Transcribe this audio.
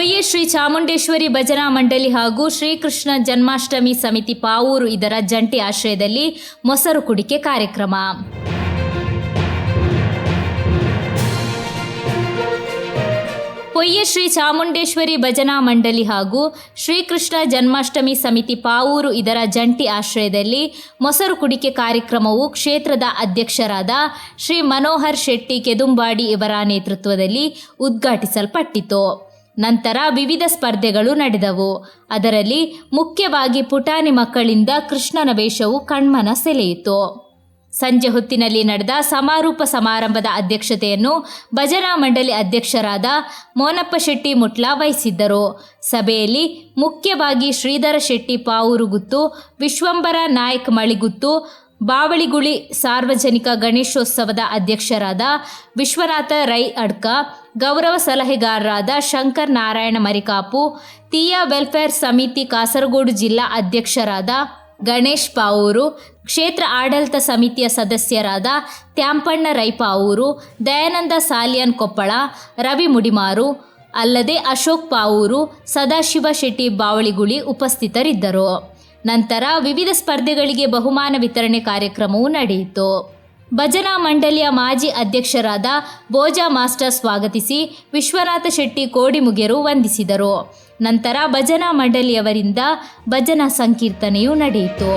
ಶ್ರೀ ಚಾಮುಂಡೇಶ್ವರಿ ಭಜನಾ ಮಂಡಳಿ ಹಾಗೂ ಶ್ರೀಕೃಷ್ಣ ಜನ್ಮಾಷ್ಟಮಿ ಸಮಿತಿ ಪಾವೂರು ಇದರ ಜಂಟಿ ಆಶ್ರಯದಲ್ಲಿ ಮೊಸರು ಕುಡಿಕೆ ಕಾರ್ಯಕ್ರಮ. ಪೊಯ್ಯ ಶ್ರೀ ಚಾಮುಂಡೇಶ್ವರಿ ಭಜನಾ ಮಂಡಳಿ ಹಾಗೂ ಶ್ರೀಕೃಷ್ಣ ಜನ್ಮಾಷ್ಟಮಿ ಸಮಿತಿ ಪಾವೂರು ಇದರ ಜಂಟಿ ಆಶ್ರಯದಲ್ಲಿ ಮೊಸರು ಕುಡಿಕೆ ಕಾರ್ಯಕ್ರಮವು ಕ್ಷೇತ್ರದ ಅಧ್ಯಕ್ಷರಾದ ಶ್ರೀ ಮನೋಹರ್ ಶೆಟ್ಟಿ ಕೆದುಂಬಾಡಿ ಇವರ ನೇತೃತ್ವದಲ್ಲಿ ಉದ್ಘಾಟಿಸಲ್ಪಟ್ಟಿತು. ನಂತರ ವಿವಿಧ ಸ್ಪರ್ಧೆಗಳು ನಡೆದವು. ಅದರಲ್ಲಿ ಮುಖ್ಯವಾಗಿ ಪುಟಾಣಿ ಮಕ್ಕಳಿಂದ ಕೃಷ್ಣನ ವೇಷವು ಕಣ್ಮನ ಸೆಳೆಯಿತು. ಸಂಜೆ ಹೊತ್ತಿನಲ್ಲಿ ನಡೆದ ಸಮಾರೋಪ ಸಮಾರಂಭದ ಅಧ್ಯಕ್ಷತೆಯನ್ನು ಭಜನಾ ಮಂಡಳಿ ಅಧ್ಯಕ್ಷರಾದ ಮೋನಪ್ಪ ಶೆಟ್ಟಿ ಮುಟ್ಲಾ ವಹಿಸಿದ್ದರು. ಸಭೆಯಲ್ಲಿ ಮುಖ್ಯವಾಗಿ ಶ್ರೀಧರ ಶೆಟ್ಟಿ ಪಾವೂರುಗುತ್ತು ವಿಶ್ವಂಬರ ನಾಯಕ್ ಮಳಿಗುತ್ತು ಬಾವಳಿಗುಳಿ ಸಾರ್ವಜನಿಕ ಗಣೇಶೋತ್ಸವದ ಅಧ್ಯಕ್ಷರಾದ ವಿಶ್ವನಾಥ ರೈ ಅಡ್ಕ, ಗೌರವ ಸಲಹೆಗಾರರಾದ ಶಂಕರ್ ನಾರಾಯಣ ಮರಿಕಾಪು, ತೀಯಾ ವೆಲ್ಫೇರ್ ಸಮಿತಿ ಕಾಸರಗೋಡು ಜಿಲ್ಲಾ ಅಧ್ಯಕ್ಷರಾದ ಗಣೇಶ್ ಪಾವೂರು, ಕ್ಷೇತ್ರ ಆಡಳಿತ ಸಮಿತಿಯ ಸದಸ್ಯರಾದ ತ್ಯಾಂಪಣ್ಣ ರೈಪಾವೂರು ದಯಾನಂದ ಸಾಲಿಯನ್ ಕೊಪ್ಪಳ, ರವಿ ಮುಡಿಮಾರು, ಅಲ್ಲದೆ ಅಶೋಕ್ ಪಾವೂರು, ಸದಾಶಿವ ಶೆಟ್ಟಿ ಬಾವಳಿಗುಳಿ ಉಪಸ್ಥಿತರಿದ್ದರು. ನಂತರ ವಿವಿಧ ಸ್ಪರ್ಧೆಗಳಿಗೆ ಬಹುಮಾನ ವಿತರಣೆ ಕಾರ್ಯಕ್ರಮವು ನಡೆಯಿತು. ಭಜನಾ ಮಂಡಳಿಯ ಮಾಜಿ ಅಧ್ಯಕ್ಷರಾದ ಬೋಜಾ ಮಾಸ್ಟರ್ ಸ್ವಾಗತಿಸಿ ವಿಶ್ವನಾಥ ಶೆಟ್ಟಿ ಕೋಡಿಮುಗೆರು ವಂದಿಸಿದರು. ನಂತರ ಭಜನಾ ಮಂಡಳಿಯವರಿಂದ ಭಜನಾ ಸಂಕೀರ್ತನೆಯು ನಡೆಯಿತು.